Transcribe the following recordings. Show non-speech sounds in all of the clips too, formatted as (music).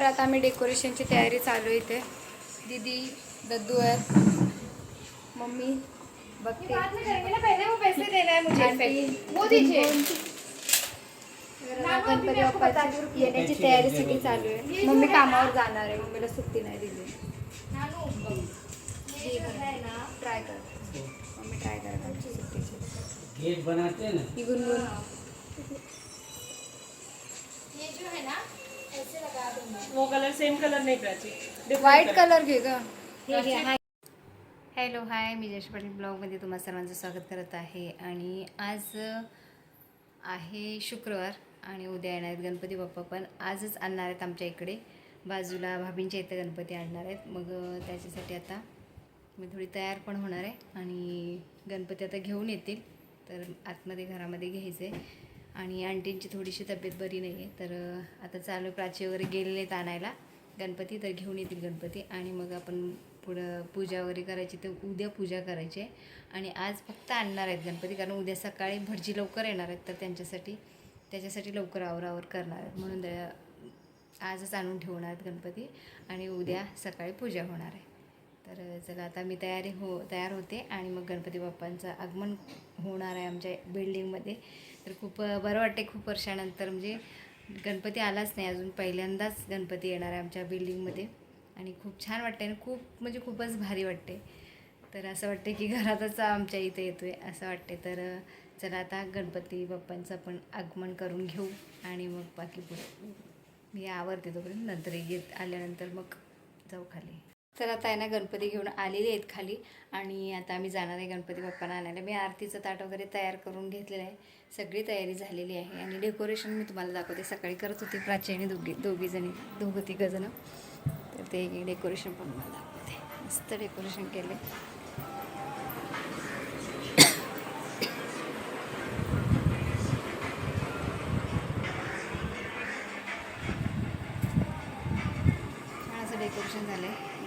तर आता आम्ही डेकोरेशनची तयारी चालू आहे इथे. दीदी दद्दू आहेत. मम्मी बघते. बाद में करेंगे ना पहले वो पैसे देना है मुझे आंटी, effect. वो दीजिए तर आता गणपती बाप्पाची येण्याची तयारी सगळी चालू आहे. मम्मी कामावर जाणार आहे. मम्मीला सुट्टी नाही दिली. है ट्राय कर. मम्मी ट्राय करत आमची सुट्टीची गुणगुण ये जो है ना वो कलर सेम कलर नहीं व्हाईट. कलर। घे ग. हॅलो हाय मी जयेश पाटील ब्लॉगमध्ये तुम्हा सर्वांचं स्वागत करत आहे. आणि आज आहे शुक्रवार आणि उद्या येणार आहेत गणपती बाप्पा. पण आजच आणणार आहेत आमच्या इकडे. बाजूला भाभींच्या इथं गणपती आणणार आहेत. मग त्याच्यासाठी आता मी थोडी तयार पण होणार आहे. आणि गणपती आता घेऊन येतील. तर आतमध्ये घरामध्ये घ्यायचे आणि आंटींची थोडीशी तब्येत बरी नाही आहे तर आता चालू प्राची वगैरे गेलेले आहेत आणायला. गणपती तर घेऊन येतील गणपती. आणि मग आपण पुढं पूजा वगैरे करायची तर उद्या पूजा करायची आहे. आणि आज फक्त आणणार आहेत गणपती कारण उद्या सकाळी भटजी लवकर येणार आहेत तर त्यांच्यासाठी त्याच्यासाठी लवकर आवरावर करणार आहेत. म्हणून आजच आणून ठेवणार आहेत गणपती. आणि उद्या सकाळी पूजा होणार आहे. तर चला आता मी तयारी हो तयार होते. आणि मग गणपती बाप्पांचं आगमन होणार आहे आमच्या बिल्डिंगमध्ये तर खूप बरं वाटते खूप वर्षानंतर. म्हणजे गणपती आलाच नाही अजून पहिल्यांदाच गणपती येणार आहे आमच्या बिल्डिंगमध्ये आणि खूप छान वाटते आणि खूप म्हणजे खूपच भारी वाटते तर असं वाटते की घरातच आमच्या इथे येतो आहे असं वाटते तर चला आता गणपती बाप्पांचं आपण आगमन करून घेऊ आणि मग बाकी पुढे. मी आवरते तोपर्यंत नंतर येत आल्यानंतर मग जाऊ खाली. तर आता आहे ना गणपती घेऊन आलेले आहेत खाली आणि आता आम्ही जाणार आहे गणपती बाप्पांना आणायला. मी आरतीचं ताट वगैरे तयार करून घेतलेलं आहे. सगळी तयारी झालेली आहे आणि डेकोरेशन मी तुम्हाला दाखवते. सकाळी करत होती प्राची आणि दोघी दोघीजणी दोघं तिघंजणं तर ते डेकोरेशन पण मला दाखवते. मस्त डेकोरेशन केलं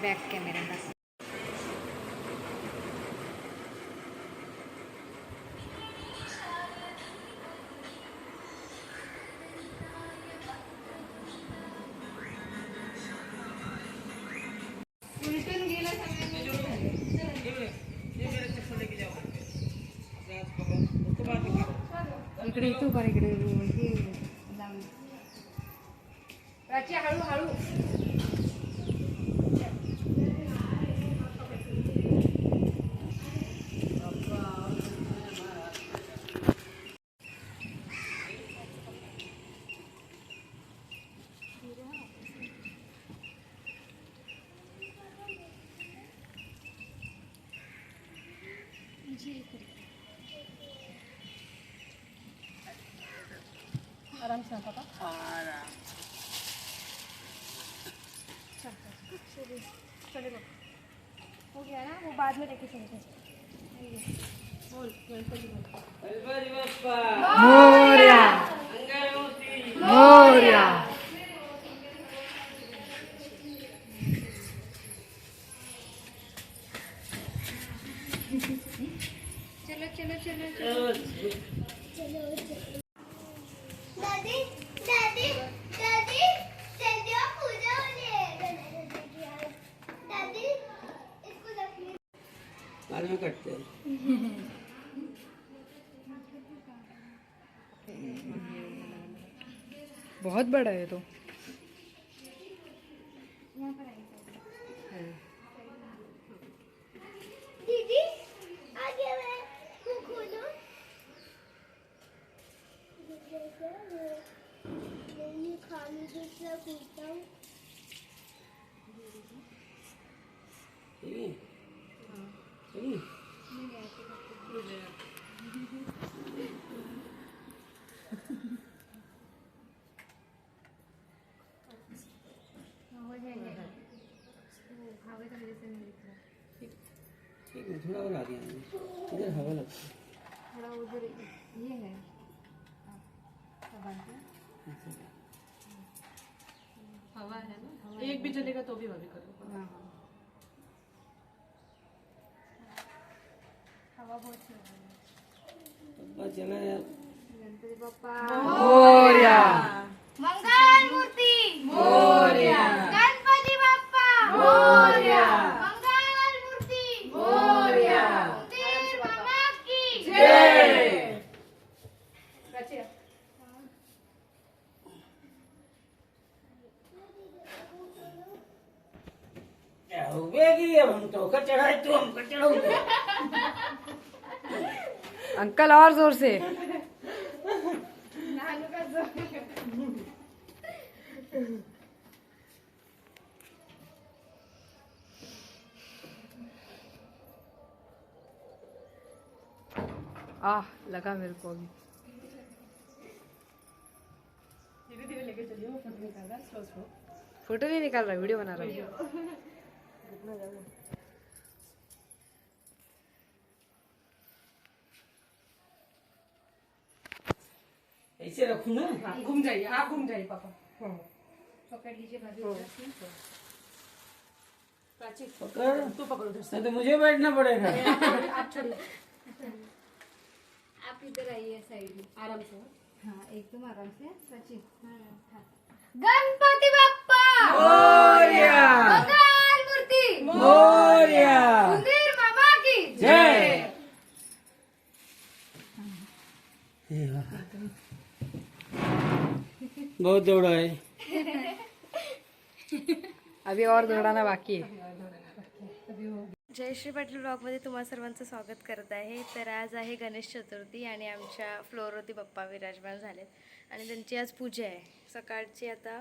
बॅक कॅमेरा दाखव उलटून गेलं सगळ्यांनी इकडे येतो का इकडे हे लावून प्राची हळू हळू आराम से हो गया ना? वो बाद में लेके बोल गणपती बोल. मोर्या। मोर्या चलो चलो चलो चलो दादी दादी दादी संध्या पूजा होने है दादी इसको रखने बाद में कटते हैं बहुत बड़ा है तो दीदी आगे मैं वो खोलो ये खाने दूसरा पूछता हूँ ठीक है ठीक है ठीक है थोड़ा और आ गया मैंने। इधर हवा लगती है। थोड़ा उधर ये है। हवा है। ना? एक भी जलेगा तो भी भाभी करो हाँ। हवा बहुत चल रही है। पप्पा चला यार गणपती बाप्पा मंगल मूर्ती वेगळी म्हणतो. का चढायचो हमको चढवतो अंकल और जोर से आह लगा मेरे को अभी. धीरे धीरे लेके चलिए वो फोटो निकाल रहा है फोटो नहीं निकाल रहा वीडियो बना रहा हूँ. ऐसे रखू ना? हाँ घूम जाइए आप घूम जाइए पापा। हाँ। पकड़ लीजिए भाभी प्राची पकड़। तू पकड़ो उधर तो मुझे बैठना पड़ेगा। आप आप इधर आइए साइड में। आराम से। हाँ एकदम आराम से। सचिन हाँ. गणपती बाप्पा! मोरया। उंदीर मामा की जय। बहुत दौड़ा है। अभी और दौड़ाना बाकी है। जयश्री पाटील ब्लॉगमध्ये तुम्हा सर्वांचं स्वागत करत आहे. तर आज आहे गणेश चतुर्थी आणि आमच्या फ्लोअरवरती बाप्पा विराजमान झालेत. आणि त्यांची आज पूजा आहे. सकाळची आता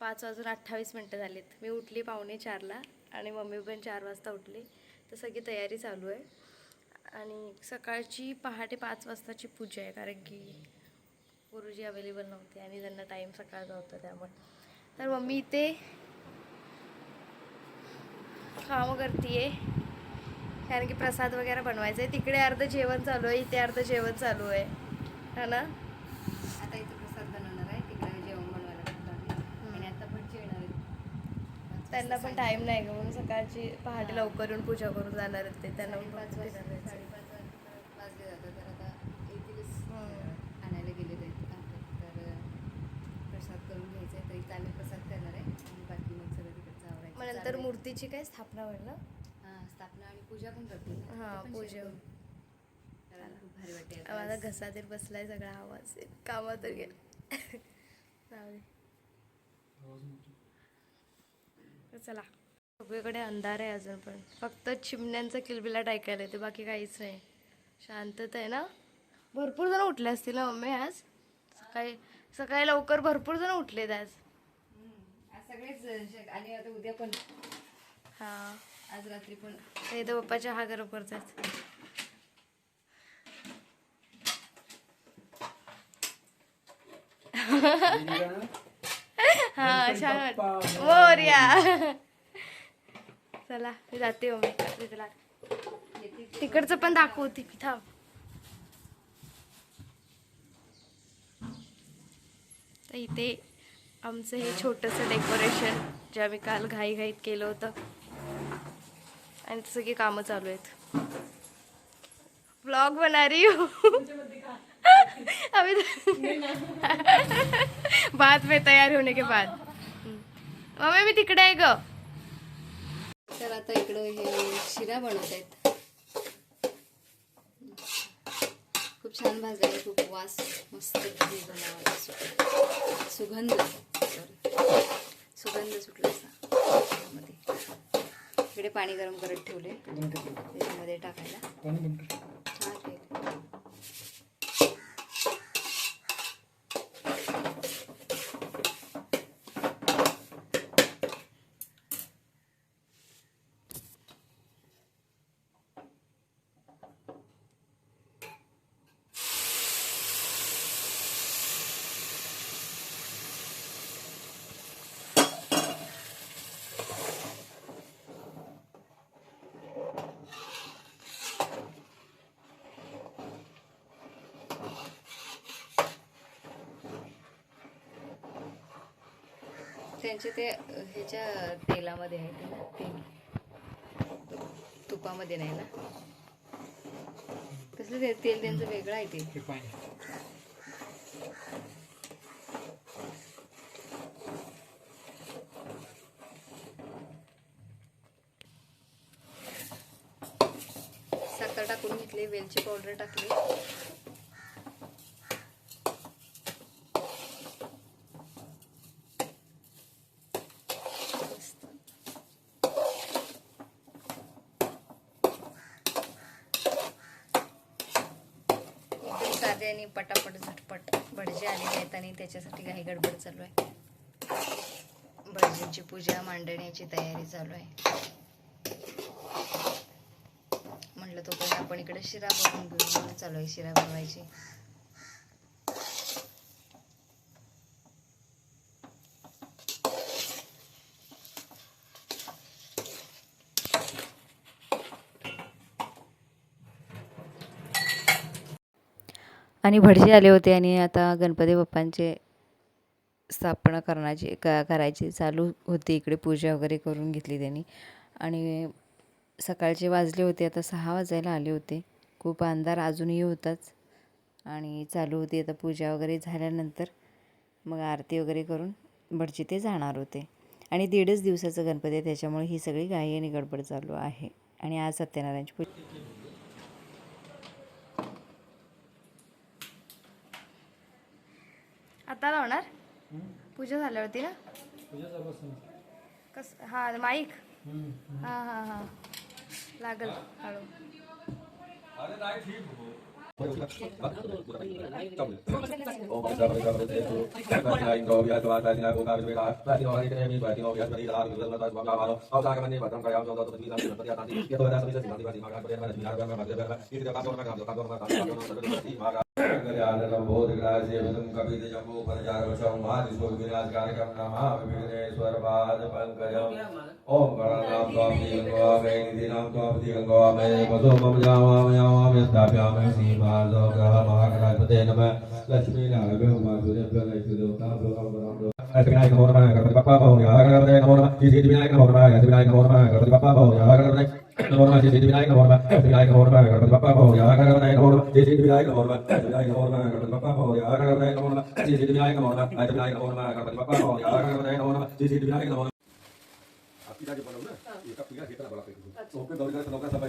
पाच वाजून अठ्ठावीस मिनटं झालीत. मी उठली पावणे चारला. आणि मम्मी पण चार वाजता उठली. तर सगळी तयारी चालू आहे. आणि सकाळची पहाटे पाच वाजताची पूजा आहे कारण की गुरुजी अवेलेबल नव्हते आणि त्यांना टाईम सकाळचा होता त्यामुळे. तर मम्मी इथे कामं करते कारण की प्रसाद वगैरे बनवायचा आहे तिकडे अर्धं जेवण चालू आहे इथे अर्धं जेवण चालू आहे. हा ना आता इथे प्रसाद बनवणार आहे तिकडे जेवण बनवायला लागतं आणि आता पण येणार आहेत त्यांना पण टाइम नाही ग म्हणून सकाळची पहाटे लवकर येऊन पूजा करून जाणार आहेत ते त्यांना पण आहेत. वाजले जातात तर आता येतीलच. आणायला गेलेले आहेत कामं. तर प्रसाद करून घ्यायचा आहे तर इथं आम्ही प्रसाद करणार आहे आणि बाकी मग सगळं तिकडचं आवरायचं मग नंतर. मूर्तीची काय स्थापना होईल ना हां स्थापना आणि पूजा पण करतील ना. हां, पूजा. खूप भारी वाटते. माझा घसा तर बसलाय सगळा आवाज कामात गेला. तर चला. सगळीकडे अंधार आहे अजून पण. फक्त चिमण्यांचा किलबिलाट ऐकायला येते बाकी काहीच नाही. शांतता आहे ना? भरपूर जण उठले असतील ना मम्मी आज? सकाळी सकाळी लवकर भरपूर जण उठलेत आज. सगळेच आणि आता उद्या पण. हां. आज रात्री पण. तर इथं पप्पा चहा गरम करतात हा छान मोरया (laughs) चला मी जाते तिथला तिकडचं पण दाखवते मी थांब. तर इथे आमचं हे छोटंसं डेकोरेशन जे आम्ही काल घाईघाईत केलं होतं. आणि सगळी कामं चालू आहेत. ब्लॉग बना रही हूँ अभी तो- बाद में तैयार होने के बाद. मम्मी मी तिकडे आहे ग. तर आता इकडं हे शिरा बनवत आहेत. खूप छान भाजले खूप वास मस्त सुगंध. सुगंध. सुटला असा. त्यामध्ये. इकडे पाणी गरम करत ठेवले. त्याच्यामध्ये टाकायला. छान त्यांचे ते ह्याच्या तेलामध्ये आहे तेल तुपामध्ये नाही ना? कसलं ते तेल त्यांचं वेगळं आहे ते. साखर टाकून घेतली वेलची पावडर टाकली मस्त आणि पटापट झटपट भटजे आलेले आहेत आणि त्याच्यासाठी काही गडबड चालू आहे. भटजींची पूजा मांडण्याची तयारी चालू आहे. म्हटलं तोपर्यंत आपण इकडे शिरा बनवून घेऊन चालू आहे शिरा बनवायची. आणि भटजी आले होते आणि आता गणपती बाप्पांचे स्थापना करण्याची क करायची चालू होती. इकडे पूजा वगैरे करून घेतली त्यांनी. आणि सकाळचे वाजले होते आता सहा वाजायला आले होते. खूप अंधार अजूनही होताच. आणि चालू होती आता पूजा वगैरे झाल्यानंतर मग आरती वगैरे करून भटजी ते जाणार होते. आणि दीडच दिवसाचं गणपती आहे त्याच्यामुळे ही सगळी घाई आणि गडबड चालू आहे. आणि आज सत्यनारायणची पूजा आता लावणार? पूजा झाल्यावरती ना? कस हा माईक? हा हा हा. लागल हळू. (laughs) कल्याणम बोधग्रासेवतं कपितजम्बो परिचारवशं वादिशोभिनाश कार्यक्रम नमः विघ्नेश्वरपाद पङ्कजम् ॐ गणानां त्वापति गङ्गवामे निधीनां त्वापति गङ्गवामे वसो मम जामामयामामि स्थापयामि श्रीपादो ग्रह महागणाधिपते नमः लक्ष्मीनारायण उमासुरेभ्यो लक्ष्मीदेवताभ्यो नमः विनायक नमो नमः गणपति बप्पा भव नमः गणपति विनायक नमो नमः गणपति विनायक नमो नमः गणपति बप्पा भव नमः गणपति नमः सिद्धि विनायक भगवान विनायक भगवान गणपति बाप्पा हो। गया अगर विनायक भगवान जय हो। गया अगर विनायक भगवान हो। गया अगर विनायक भगवान जय सिद्धि एका पिला घेतला बड़ा पे तो पे दौड़ का नौका सभा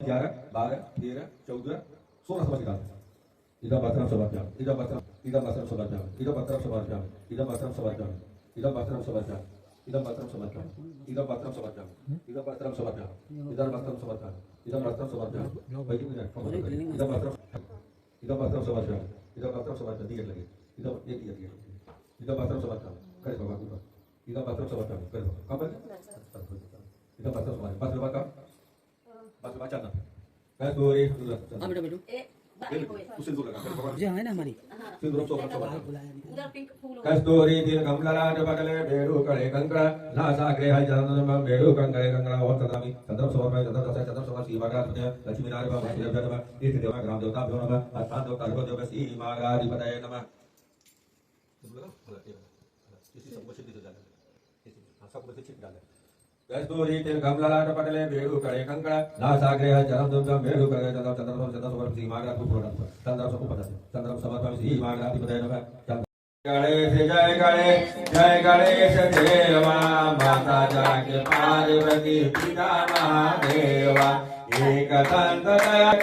ग्यारह बारह तेरह चौदह सोलह सभा किताब इधर बकरम सभा क्या इधर बकरम इधर बकरम सभा क्या इधर बकरम सभा क्या इधर बकरम सभा क्या इधर बकरम सभा क्या इधर बकरम सभा क्या इधर बकरम सभा क्या इधर बकरम सभा क्या इधर बकरम सभा क्या इधर बकरम सभा क्या भाई इधर बकरम इधर बकरम सभा क्या इधर बकरम सभा क्या दिए लगे इधर एक दिए दिए इधर बकरम सभा क्या करे बाबा इधर बकरम सभा क्या करे बाबा कब इधर बकरम सभा बस का ಕಸ್ತೂರಿ ತಿರು ಕಮಲರಾಜ ಬಗಲೆ ಬೇಡು ಕಳೆ ಕಂಕಣ ನಾಸಾಗ್ರೆ ಹೈ ಜನನ ಬೇಡು ಕಂಕಳೆ ಕಂಕಣ ಓಂ ತದಾಮಿ ಚಂದ್ರ ಸೋರ್ಮೈ ಚಂದ್ರ ದಸ ಚಂದ್ರ ಸೋಮ ಶ್ರೀ ಭಾಗಾರ್ಪಣೆ ಲಕ್ಷ್ಮೀ ನಾರಾಯಣ ಬಾಬಾ ಶ್ರೀ ಜನ ಈ ದೇವ ಗ್ರಾಮ ದೇವತಾ ಭ್ಯೋ ನಮ ಅರ್ಥಾತ್ ದೇವತಾ ಅರ್ಭ ದೇವ ಶ್ರೀ ಮಾಗಾಧಿಪತಯ ನಮ ಸಂಭಾಷಿತ झालं असं कुठे चित्र झालं कस्तूरी तिल पटले बेडू कळे कंकण बेडू कळे चंद्रम चंद्रम चंद्रम श्री नमः। गणेश जय गणेश जय गणेश देवा माता जाके पार्वती पिता महादेवा। एक दंत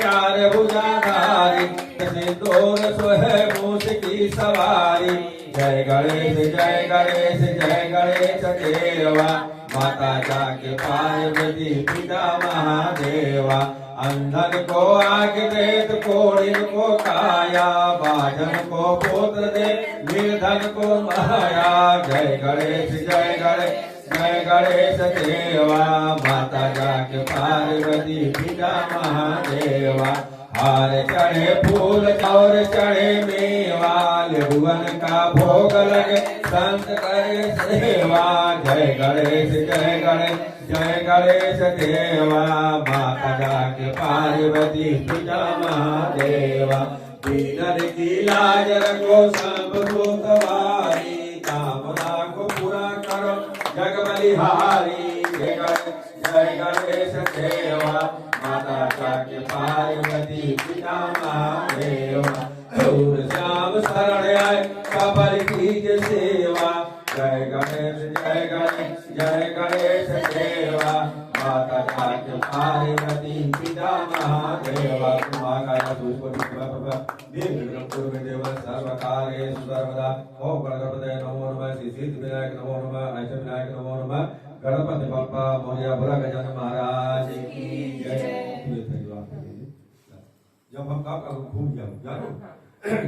चार भुजाधारी सिंदूर सोहे मूस की सवारी। जय गणेश जय गणेश जय गणेश देवा। माता जाके पार्वती पिता महादेवा. अंधन को आग देत कोड़िन को काया. बाजन को पुत्र दे निर्धन को माया. जय गणेश जय गणेश जय गणेश देवा. माता जाके पार्वती पिता महादेवा. हार चढ़े फूल और चढ़े मेवा भुवन का भोग लगे। संत करे सेवा जय गणेश जय गणेश जय गणेश देवा। माता के पार्वती पिता महादेवा। दीनर की लाज रखो सब सुखवारी कामना को पूरा करो जग बलिहारी जय गणेश जय गणेश देवा। माता शाक्य पार्वती पिता महादेवा श्याम शरण की सेवा जय गणेश जय गणेश जय गणेश देवा माता पार्वती पिता महादेवा देव सर्वदा ओम गणपतये नमो नमः। श्री विनायक नमो नमः। विनायक नमो नमः। गणपति बप्पा बुरा गजानन महाराज की जय। घूम जाओ जानो।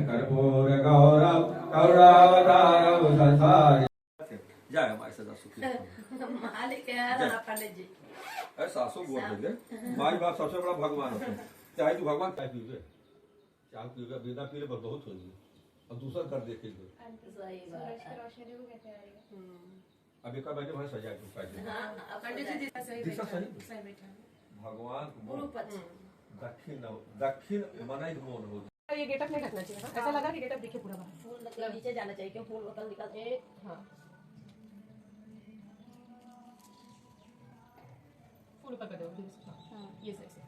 कर्पूर गौरव करुणावतारम संसार। जय हमारे सदा सुखी जय। अरे सासू बोल देंगे माई बाप सबसे बड़ा भगवान होता है। चाहे तू भगवान चाय पीवे चाय पीवे बिना पी ले बस बहुत होगी। अब दूसरा कर देखेंगे अब एक महीने सजाए तू पंडित जी दिशा सही दिशा बैठा है, सही? सही बैठा है। भगवान को दक्षिण दक्षिण मोन हो ये गेटअप नहीं ढकना चाहिए था। ऐसा लगा कि गेटअप दिखे पूरा फूल नीचे जाना चाहिए क्यों फूल बोतल निकाल के हाँ। फूल ऊपर कर दो हाँ, ये सही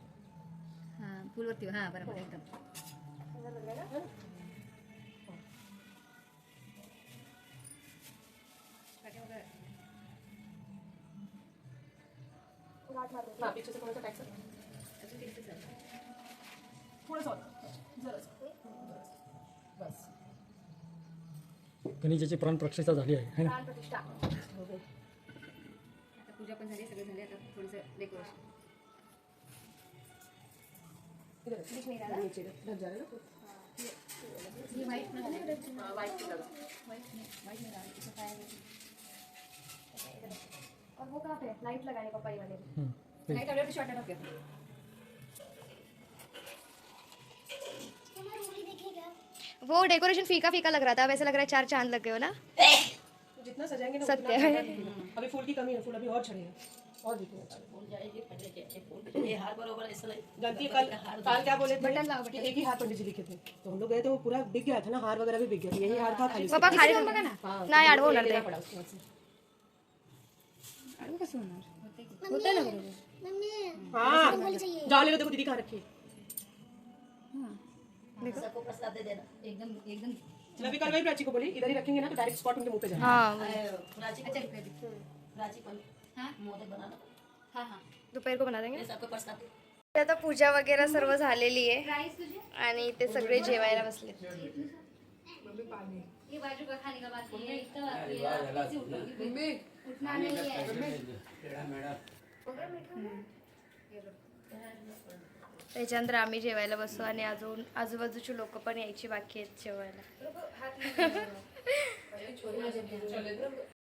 हाँ फुलवरती हाँ बरोबर एकदम। हाँ पीछे से थोड़ा सा टाइट गणेशाची प्राण प्रतिष्ठा झाली आहे है ना? आता पूजा पण झाली सगळं झाले आता थोडंसं डेकोरेशन इधर नीचे इधर इधर जा रहा है ना हाँ, white कलर और वो कहाँ पे लाइट लगाने पपाई वाले नाही तेवढं शॉर्ट वो डेकोरेशन फीका फीका लग रहा था वैसे लग रहा है चार चाँद लग गए हो ना? तो जितना सजाएँगे ना सत्य है। अभी फूल की कमी है फूल अभी और चढ़ेगा और दिखेगा फूल जाएगी पहले के के फूल ये हार बरोबर ऐसा नहीं गलती कल कल क्या बोले एक ही हार पंडित जी लिखे थे। तो हम लोग गए तो वो पूरा बिक गया था ना हार वगैरह भी बिक गया यही हार था खाली पप्पा खाली हाँ. पड़ा उसके बाद से। कसं हाँ। जाओ ले लो देखो दीदी कहाँ रखी है। सबको प्रसाद दे देना। एकदम एकदम। कल वही प्राची को बोली इधर ही रखेंगे ना तो डायरेक्ट स्पॉट उनके मुंह पे जाएगा। हाँ प्राची को प्राची को हाँ? मोदक बनाना। हां हां। दोपहर को बना देंगे? ये सबको प्रसाद दे। आता पूजा वगैरे सर्व झालेली आहे. आणि ते सगळे जेवायला बसले. है उठना है त्याच्यानंतर आम्ही जेवायला बसू आणि अजून आजूबाजूची लोक पण यायची बाकी आहेत जेवायला. (laughs) (laughs)